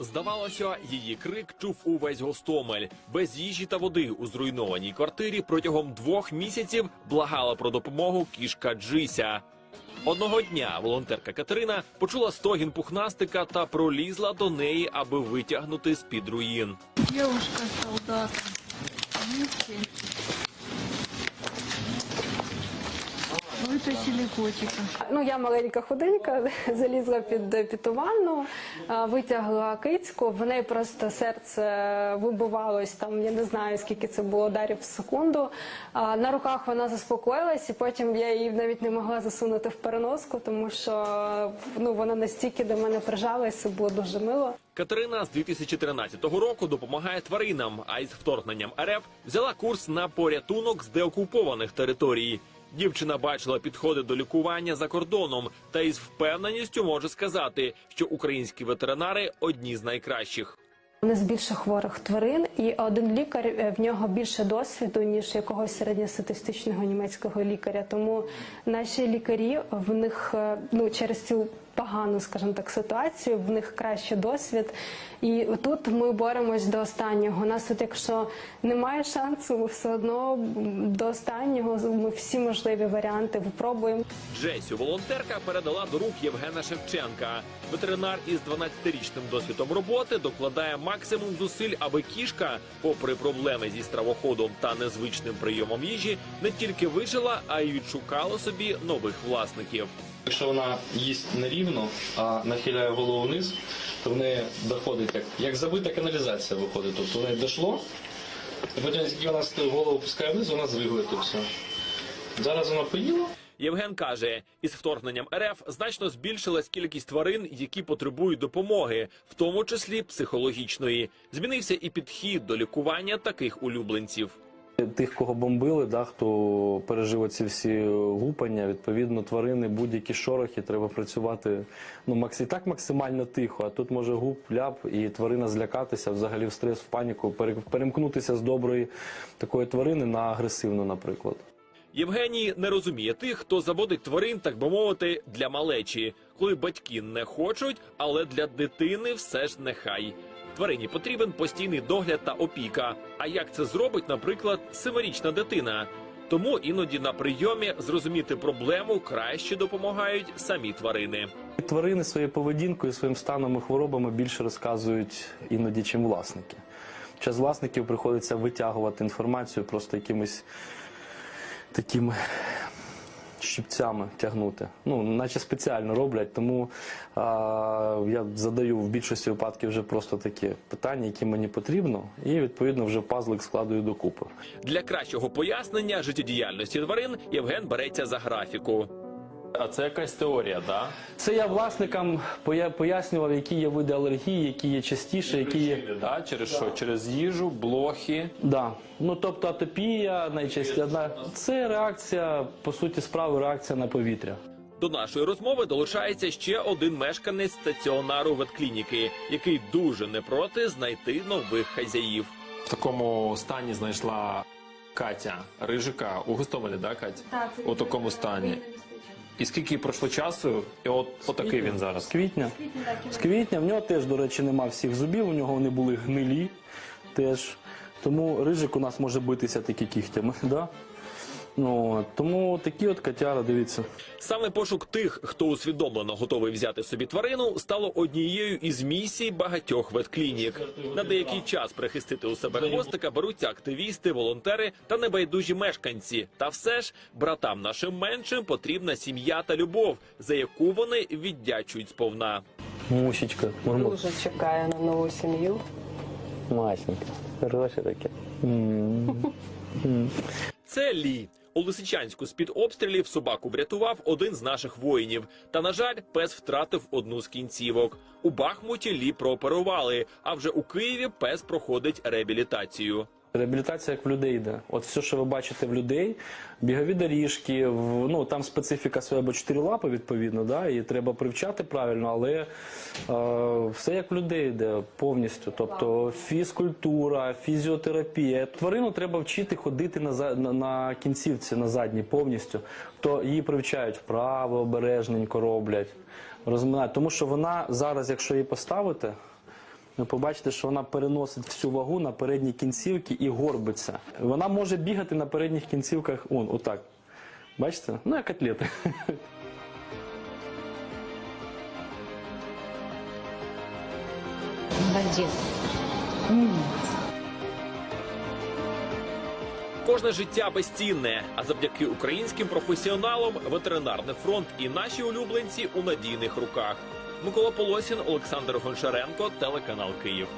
Здавалося, її крик чув увесь Гостомель. Без їжі та води у зруйнованій квартирі протягом двох місяців благала про допомогу кішка Джися. Одного дня волонтерка Катерина почула стогін пухнастика та пролізла до неї, аби витягнути з під руїн. Девушка солдата. Вытащили котика. Ну, я маленька худенька, залізла під, а, витягла кицьку, в неї просто серце вибивалось, там, я не знаю, скільки це було ударів в секунду. На руках вона заспокоїлась, і потім я її навіть не могла засунути в переноску, тому що ну, вона настільки до мене прижалась, це було дуже мило. Катерина з 2013 року допомагає тваринам, а із вторгненням РФ взяла курс на порятунок з деокупованих територій. Дівчина бачила підходи до лікування за кордоном та із впевненістю може сказати, що українські ветеринари одні з найкращих. Вони з більше хворих тварин, і один лікар е, в нього більше досвіду ніж якогось середньостатистичного німецького лікаря. Тому наші лікарі в них е, ну через цю погану, скажімо так, ситуацію, в них краще досвід. І тут ми боремось до останнього. У нас тут, якщо немає шансу, все одно до останнього ми всі можливі варіанти випробуємо. Джесю волонтерка передала до рук Євгена Шевченка. Ветеринар із 12-річним досвідом роботи докладає максимум зусиль, аби кішка, попри проблеми зі стравоходом та незвичним прийомом їжі, не тільки вижила, а й відшукала собі нових власників. Якщо вона їсть нерівно, а нахиляє голову вниз, то в неї доходить як, як забита каналізація виходить. Тобто в дійшло, і потім, як вона голову пускає вниз, вона звигує то все. Зараз вона поїла. Євген каже, із вторгненням РФ значно збільшилась кількість тварин, які потребують допомоги, в тому числі психологічної. Змінився і підхід до лікування таких улюбленців. Тих, кого бомбили, да, хто пережив ці всі гупання, відповідно, тварини, будь-які шорохи, треба працювати ну, макс... і так максимально тихо, а тут може гуп, ляп, і тварина злякатися, взагалі в стрес, в паніку, перемкнутися з доброї такої тварини на агресивну, наприклад. Євгеній не розуміє тих, хто заводить тварин, так би мовити, для малечі, коли батьки не хочуть, але для дитини все ж нехай. Тварині потрібен постійний догляд та опіка. А як це зробить, наприклад, семирічна дитина? Тому іноді на прийомі зрозуміти проблему краще допомагають самі тварини. Тварини своєю поведінкою, своїм станом і хворобами більше розказують іноді, чим власники. Час власників приходиться витягувати інформацію просто якимись такими щипцями тягнути. Ну, наче спеціально роблять, тому а, я задаю в більшості випадків вже просто такі питання, які мені потрібно, і відповідно вже пазлик складую докупи. Для кращого пояснення життєдіяльності тварин Євген береться за графіку. А це якась теорія, да? Це я власникам поя- пояснював, які є види алергії, які є частіше, які є. Да? Через що? Через їжу, блохи. Да. Ну тобто атопія найчастіше одна. Це реакція, по суті, справи, реакція на повітря. До нашої розмови долучається ще один мешканець стаціонару ветклініки, який дуже не проти знайти нових хазяїв. В такому стані знайшла Катя Рижика у Гостомелі, да, Катя? у такому стані. І скільки пройшло часу, і от отакий він З зараз. квітня. З квітня. В нього теж, до речі, нема всіх зубів, у нього вони були гнилі теж. Тому рижик у нас може битися таки кігтями. Да? Ну, тому такі от котяра, дивіться. Саме пошук тих, хто усвідомлено готовий взяти собі тварину, стало однією із місій багатьох ветклінік. На деякий час прихистити у себе хвостика беруться активісти, волонтери та небайдужі мешканці. Та все ж братам нашим меншим потрібна сім'я та любов, за яку вони віддячують сповна. Мусічка, мурмур. Дуже чекаю на нову сім'ю. Масенька. Хороше таке. Це Лі. У Лисичанську з-під обстрілів собаку врятував один з наших воїнів. Та, на жаль, пес втратив одну з кінцівок. У Бахмуті Лі прооперували, а вже у Києві пес проходить реабілітацію. Реабілітація як в людей йде. От все, що ви бачите в людей, бігові доріжки, в- ну там специфіка своя, бо чотири лапи відповідно, да, і треба привчати правильно, але е, все як в людей йде повністю. Тобто фізкультура, фізіотерапія. Тварину треба вчити ходити на, на, на кінцівці, на задній повністю. То її привчають вправо, обережненько роблять. розминає. Тому що вона зараз, якщо її поставити, ви побачите, що вона переносить всю вагу на передні кінцівки і горбиться. Вона може бігати на передніх кінцівках, он, отак. Бачите? Ну, як атлети. Кожне життя безцінне, а завдяки українським професіоналам ветеринарний фронт і наші улюбленці у надійних руках. Микола Полосін, Олександр Гончаренко, телеканал Київ.